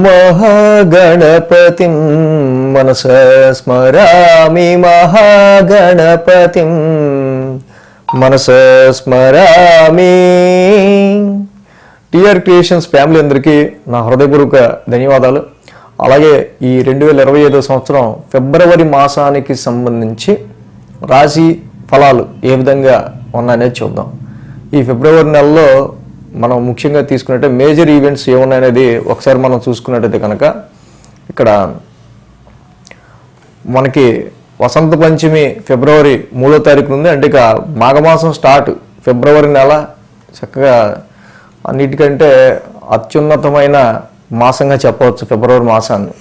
మహాగణపతిం మనస స్మరామి మహాగణపతిం మనస స్మరామి. టిఆర్ క్రియేషన్స్ ఫ్యామిలీ అందరికీ నా హృదయపూర్వక ధన్యవాదాలు. అలాగే ఈ రెండు వేల ఇరవై ఐదో సంవత్సరం ఫిబ్రవరి మాసానికి సంబంధించి రాశి ఫలాలు ఏ విధంగా ఉన్నాయనేది చూద్దాం. ఈ ఫిబ్రవరి నెలలో మనం ముఖ్యంగా తీసుకున్నట్టే మేజర్ ఈవెంట్స్ ఏమున్నాయనేది ఒకసారి మనం చూసుకున్నట్టయితే కనుక ఇక్కడ మనకి వసంత పంచమి ఫిబ్రవరి మూడో తారీఖు ఉంది. అంటే ఇక మాఘమాసం స్టార్ట్ ఫిబ్రవరి నెల చక్కగా అన్నిటికంటే అత్యున్నతమైన మాసంగా చెప్పవచ్చు ఫిబ్రవరి మాసాన్ని.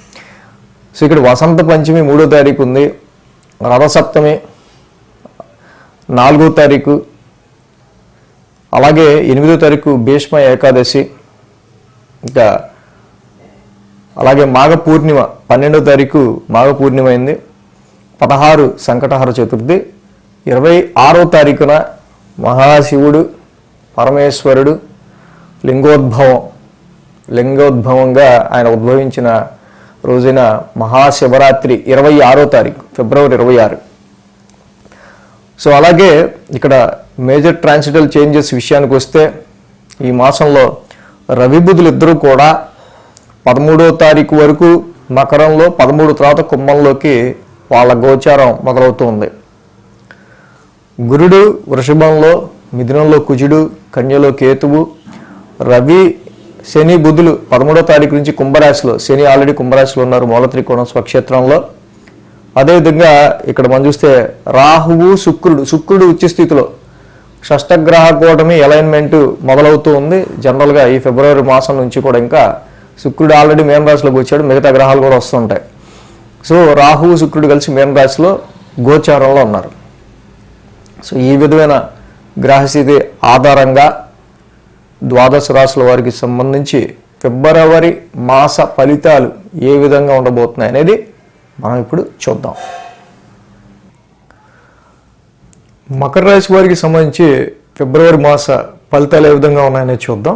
సో ఇక్కడ వసంత పంచమి మూడో తారీఖు ఉంది. రథసప్తమి నాలుగో తారీఖు అలాగే ఎనిమిదో తారీఖు భీష్మ ఏకాదశి ఇంకా అలాగే మాఘ పూర్ణిమ పన్నెండో తారీఖు మాఘ పూర్ణిమ అయింది. పదహారు సంకటహర చతుర్థి ఇరవై ఆరో తారీఖున మహాశివుడు పరమేశ్వరుడు లింగోద్భవం లింగోద్భవంగా ఆయన ఉద్భవించిన రోజున మహాశివరాత్రి ఇరవై ఆరో తారీఖు ఫిబ్రవరి ఇరవై ఆరు. సో అలాగే ఇక్కడ మేజర్ ట్రాన్సిటల్ చేంజెస్ విషయానికి వస్తే ఈ మాసంలో రవి బుధులు ఇద్దరూ కూడా పదమూడో తారీఖు వరకు మకరంలో పదమూడు తర్వాత కుంభంలోకి వాళ్ళ గోచారం మొదలవుతూ ఉంది గురుడు వృషభంలో మిథునంలో కుజుడు కన్యలో కేతువు రవి శని బుధులు పదమూడో తారీఖు నుంచి కుంభరాశిలో శని ఆల్రెడీ కుంభరాశిలో ఉన్నారు మూల త్రికోణం స్వక్షేత్రంలో. అదేవిధంగా ఇక్కడ మనం చూస్తే రాహువు శుక్రుడు శుక్రుడు ఉచ్చ స్థితిలో షష్టగ్రహ కూటమి అలైన్మెంట్ మొదలవుతూ ఉంది. జనరల్గా ఈ ఫిబ్రవరి మాసం నుంచి కూడా ఇంకా శుక్రుడు ఆల్రెడీ మేన్ రాశిలోకి వచ్చాడు. మిగతా గ్రహాలు కూడా వస్తుంటాయి. సో రాహువు శుక్రుడు కలిసి మేన్ రాశిలో గోచారంలో ఉన్నారు. సో ఈ విధమైన గ్రహస్థితి ఆధారంగా ద్వాదశ రాశుల వారికి సంబంధించి ఫిబ్రవరి మాస ఫలితాలు ఏ విధంగా ఉండబోతున్నాయి అనేది మనం ఇప్పుడు చూద్దాం. మకర రాశి వారికి సంబంధించి ఫిబ్రవరి మాస ఫలితాలు ఏ విధంగా ఉన్నాయనేది చూద్దాం.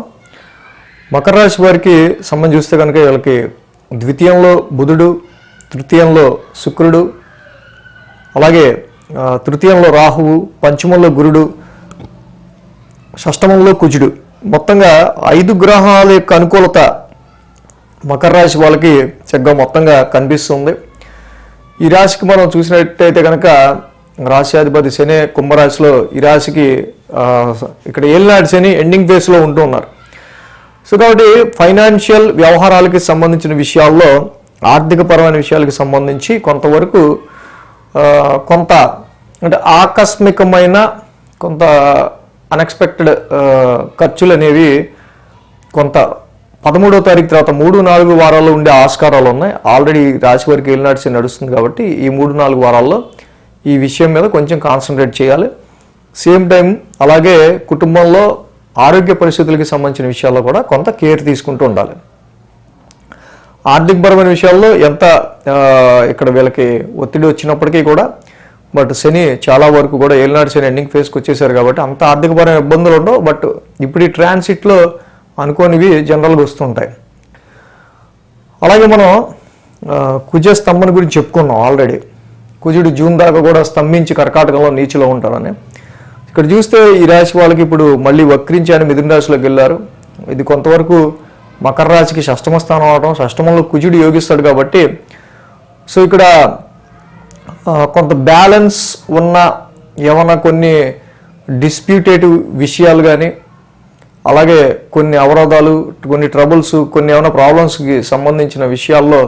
మకర రాశి వారికి సంబంధించి చూస్తే కనుక వీళ్ళకి ద్వితీయంలో బుధుడు తృతీయంలో శుక్రుడు అలాగే తృతీయంలో రాహువు పంచమంలో గురుడు షష్టమంలో కుజుడు. మొత్తంగా ఐదు గ్రహాల యొక్క అనుకూలత మకర రాశి వాళ్ళకి చక్కగా మొత్తంగా కనిపిస్తుంది. ఈ రాశికి మనం చూసినట్టయితే కనుక రాశ్యాధిపతి శని కుంభరాశిలో ఈ రాశికి ఇక్కడ ఏలినాటి శని ఎండింగ్ ఫేస్లో ఉంటూ ఉన్నారు. సో కాబట్టి ఫైనాన్షియల్ వ్యవహారాలకి సంబంధించిన విషయాల్లో ఆర్థికపరమైన విషయాలకు సంబంధించి కొంతవరకు కొంత అంటే ఆకస్మికమైన కొంత అన్ఎక్స్పెక్టెడ్ ఖర్చులు అనేవి కొంత పదమూడో తారీఖు తర్వాత మూడు నాలుగు వారాల్లో ఉండే ఆస్కారాలు ఉన్నాయి. ఆల్రెడీ రాశి వారికి వెళ్ళినడిచి నడుస్తుంది కాబట్టి ఈ మూడు నాలుగు వారాల్లో ఈ విషయం మీద కొంచెం కాన్సన్ట్రేట్ చేయాలి. సేమ్ టైం అలాగే కుటుంబంలో ఆరోగ్య పరిస్థితులకి సంబంధించిన విషయాల్లో కూడా కొంత కేర్ తీసుకుంటూ ఉండాలి. ఆర్థికపరమైన విషయాల్లో ఎంత ఇక్కడ వీళ్ళకి ఒత్తిడి వచ్చినప్పటికీ కూడా బట్ శని చాలా వరకు కూడా ఏలినాడు శని ఎండింగ్ ఫేస్కి వచ్చేసారు కాబట్టి అంత ఆర్థికపరమైన ఇబ్బందులు ఉండవు బట్ ఇప్పుడు ఈ ట్రాన్సిట్లో అనుకోనివి జనరల్గా వస్తుంటాయి. అలాగే మనం కుజ స్తంభన గురించి చెప్పుకున్నాం ఆల్రెడీ కుజుడు జూన్ దాకా కూడా స్తంభించి కర్కాటకంలో నీచులో ఉంటారని ఇక్కడ చూస్తే ఈ రాశి వాళ్ళకి ఇప్పుడు మళ్ళీ వక్రించి అని మిథున రాశిలోకి వెళ్ళారు. ఇది కొంతవరకు మకర రాశికి షష్టమ స్థానం అవడం షష్టమంలో కుజుడు యోగిస్తాడు కాబట్టి. సో ఇక్కడ కొంత బ్యాలెన్స్ ఉన్న ఏమన్నా కొన్ని డిస్ప్యూటేటివ్ విషయాలు కానీ అలాగే కొన్ని అవరోధాలు కొన్ని ట్రబుల్స్ కొన్ని ఏమైనా ప్రాబ్లమ్స్కి సంబంధించిన విషయాల్లో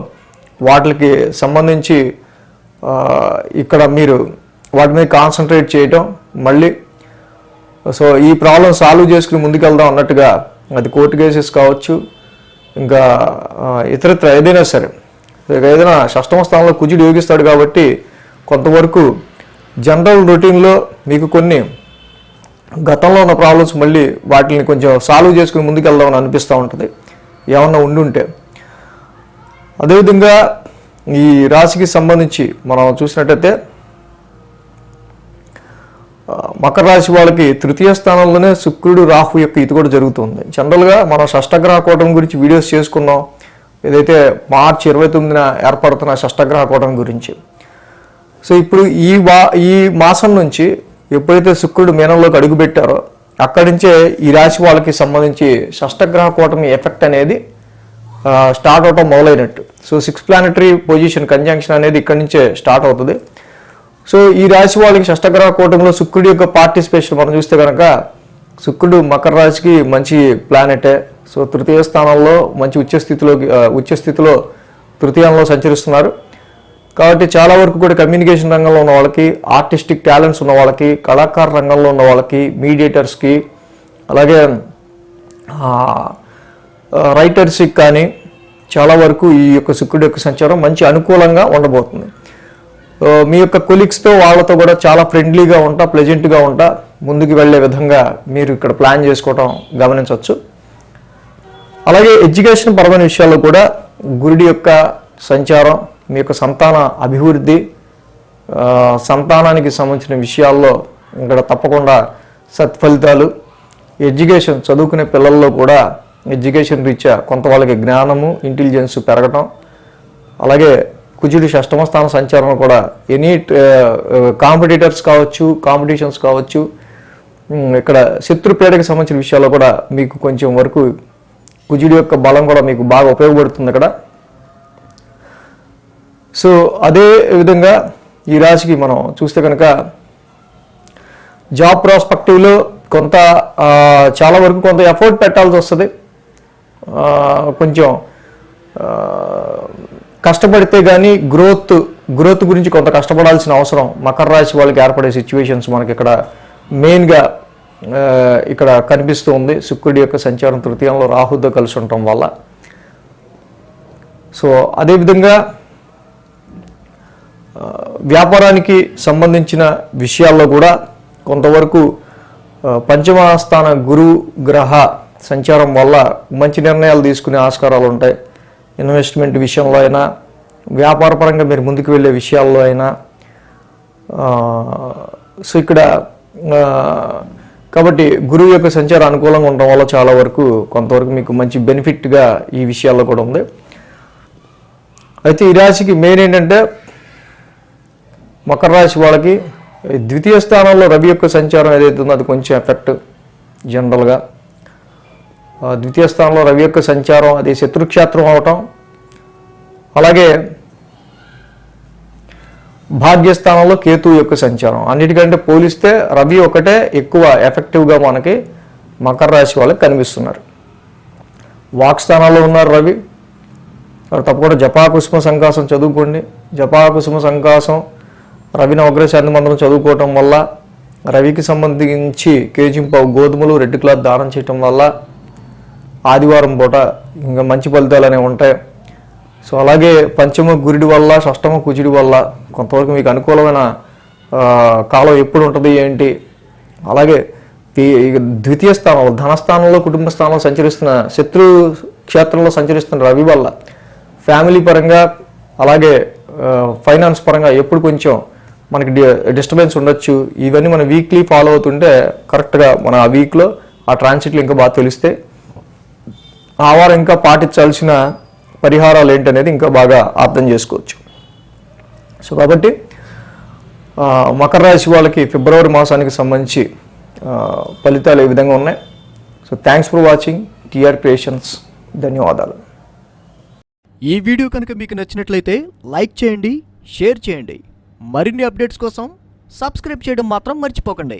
వాటికి సంబంధించి ఇక్కడ మీరు వాటి మీద కాన్సన్ట్రేట్ చేయటం మళ్ళీ సో ఈ ప్రాబ్లం సాల్వ్ చేసుకుని ముందుకెళ్దాం అన్నట్టుగా అది కోర్టు కేసెస్ కావచ్చు ఇంకా ఇతరత్ర ఏదైనా సరే. ఏదైనా షష్టమ స్థానంలో కుజుడు యోగిస్తాడు కాబట్టి కొంతవరకు జనరల్ రొటీన్లో మీకు కొన్ని గతంలో ఉన్న ప్రాబ్లమ్స్ మళ్ళీ వాటిని కొంచెం సాల్వ్ చేసుకుని ముందుకెళ్దామని అనిపిస్తూ ఉంటుంది. ఏమన్నా ఉండుంటే. అదేవిధంగా ఈ రాశికి సంబంధించి మనం చూసినట్టయితే మకర రాశి వాళ్ళకి తృతీయ స్థానంలోనే శుక్రుడు రాహు యొక్క ఇది కూడా జరుగుతుంది. జనరల్గా మనం షష్టగ్రహ కూటమి గురించి వీడియోస్ చేసుకున్నాం. ఏదైతే మార్చి ఇరవై తొమ్మిదిన ఏర్పడుతున్న షష్టగ్రహ కూటమి గురించి. సో ఇప్పుడు ఈ వా ఈ మాసం నుంచి ఎప్పుడైతే శుక్రుడు మీనంలోకి అడుగుపెట్టారో అక్కడి నుంచే ఈ రాశి వాళ్ళకి సంబంధించి షష్టగ్రహ కూటమి ఎఫెక్ట్ అనేది స్టార్ట్ అవటం మొదలైనట్టు. So six planetary position conjunction అనేది ఇక్కడి నుంచే స్టార్ట్ అవుతుంది. సో ఈ రాశి వాళ్ళకి షష్టగ్రహ కూటమిలో శుక్రుడి యొక్క పార్టిసిపేషన్ మనం చూస్తే కనుక శుక్రుడు మకర రాశికి మంచి ప్లానెటే సో తృతీయ స్థానంలో మంచి ఉచ్చ స్థితిలోకి స్థితిలో తృతీయంలో సంచరిస్తున్నారు. కాబట్టి చాలా వరకు కూడా కమ్యూనికేషన్ రంగంలో ఉన్న వాళ్ళకి ఆర్టిస్టిక్ టాలెంట్స్ ఉన్న వాళ్ళకి కళాకార రంగంలో ఉన్న వాళ్ళకి మీడియేటర్స్కి అలాగే రైటర్స్కి కానీ చాలా వరకు ఈ యొక్క శుక్రుడి యొక్క సంచారం మంచి అనుకూలంగా ఉండబోతుంది. మీ యొక్క కొలీగ్స్తో వాళ్ళతో కూడా చాలా ఫ్రెండ్లీగా ఉంటా ప్లెజెంట్గా ఉంటా. ముందుకు వెళ్ళే విధంగా మీరు ఇక్కడ ప్లాన్ చేసుకోవడం గమనించవచ్చు. అలాగే ఎడ్యుకేషన్ పరమైన విషయాల్లో కూడా గురుడి యొక్క సంచారం మీ యొక్క సంతాన అభివృద్ధి సంతానానికి సంబంధించిన విషయాల్లో ఇక్కడ తప్పకుండా సత్ఫలితాలు ఎడ్యుకేషన్ చదువుకునే పిల్లల్లో కూడా ఎడ్యుకేషన్ రీత్యా కొంత వాళ్ళకి జ్ఞానము ఇంటెలిజెన్స్ పెరగటం అలాగే కుజుడి షష్టమ స్థాన సంచారం కూడా ఎనీ కాంపిటీటర్స్ కావచ్చు కాంపిటీషన్స్ కావచ్చు ఇక్కడ శత్రుపేటకి సంబంధించిన విషయాల్లో కూడా మీకు కొంచెం వరకు కుజుడి యొక్క బలం కూడా మీకు బాగా ఉపయోగపడుతుంది అక్కడ. సో అదే విధంగా ఈ రాశికి మనం చూస్తే కనుక జాబ్ ప్రాస్పెక్టివ్లో కొంత చాలా వరకు కొంత ఎఫర్ట్ పెట్టాల్సి వస్తుంది. కొంచెం కష్టపడితే కానీ గ్రోత్ గ్రోత్ గురించి కొంత కష్టపడాల్సిన అవసరం. మకర రాశి వాళ్ళకి ఏర్పడే సిచ్యువేషన్స్ మనకి ఇక్కడ మెయిన్గా ఇక్కడ కనిపిస్తూ ఉంది. శుక్రుడి యొక్క సంచారం తృతీయంలో రాహుతో కలిసి ఉండటం వల్ల. సో అదేవిధంగా వ్యాపారానికి సంబంధించిన విషయాల్లో కూడా కొంతవరకు పంచమ స్థాన గురు గ్రహ సంచారం వల్ల మంచి నిర్ణయాలు తీసుకునే ఆస్కారాలు ఉంటాయి. ఇన్వెస్ట్మెంట్ విషయంలో అయినా వ్యాపారపరంగా మీరు ముందుకు వెళ్ళే విషయాల్లో అయినా సో ఇక్కడ కాబట్టి గురువు యొక్క సంచారం అనుకూలంగా ఉండడం వల్ల చాలా వరకు కొంతవరకు మీకు మంచి బెనిఫిట్గా ఈ విషయాల్లో కూడా ఉంది. అయితే ఈ రాశికి మెయిన్ ఏంటంటే మకర రాశి వాళ్ళకి ద్వితీయ స్థానంలో రవి యొక్క సంచారం ఏదైతే ఉందో అది కొంచెం ఎఫెక్ట్ జనరల్గా. ద్వితీయ స్థానంలో రవి యొక్క సంచారం అది శత్రుక్షేత్రం అవటం. అలాగే భాగ్యస్థానంలో కేతు యొక్క సంచారం. అన్నిటికంటే పోలిస్తే రవి ఒకటే ఎక్కువ ఎఫెక్టివ్గా మనకి మకర రాశి వాళ్ళకి కనిపిస్తున్నారు. వాక్ స్థానాల్లో ఉన్నారు రవి. తప్పకుండా జపాకుసుమ సంకాసం చదువుకోండి. జపాకుసుమ సంకాసం రవి నవగ్రశాంతి మంత్రం చదువుకోవటం వల్ల రవికి సంబంధించి కేజింపావు గోధుమలు రెడ్ క్లాత్ దానం చేయటం వల్ల ఆదివారం పూట ఇంకా మంచి ఫలితాలు అనేవి ఉంటాయి. సో అలాగే పంచమ గురుడి వల్ల షష్టమ కుజుడి వల్ల కొంతవరకు మీకు అనుకూలమైన కాలం ఎప్పుడు ఉంటుంది ఏంటి? అలాగే ద్వితీయ స్థానంలో ధనస్థానంలో కుటుంబ స్థానంలో సంచరిస్తున్న శత్రు క్షేత్రంలో సంచరిస్తున్న రవి వల్ల ఫ్యామిలీ పరంగా అలాగే ఫైనాన్స్ పరంగా ఎప్పుడు కొంచెం మనకి డి- డిస్టర్బెన్స్ ఉండొచ్చు. ఇవన్నీ మనం వీక్లీ ఫాలో అవుతుంటే కరెక్ట్గా మన ఆ వీక్లో ఆ ట్రాన్సిట్లు ఇంకా బాగా తెలిస్తే ఆ ఇంకా పాటించాల్సిన పరిహారాలు ఏంటనేది ఇంకా బాగా అర్థం చేసుకోవచ్చు. సో కాబట్టి మకర రాశి వాళ్ళకి ఫిబ్రవరి మాసానికి సంబంధించి ఫలితాలు ఏ విధంగా ఉన్నాయి? So thanks for watching TR creations ధన్యవాదాలు. ఈ వీడియో కనుక మీకు నచ్చినట్లయితే లైక్ చేయండి షేర్ చేయండి. మరిన్ని అప్డేట్స్ కోసం సబ్స్క్రైబ్ చేయడం మాత్రం మర్చిపోకండి.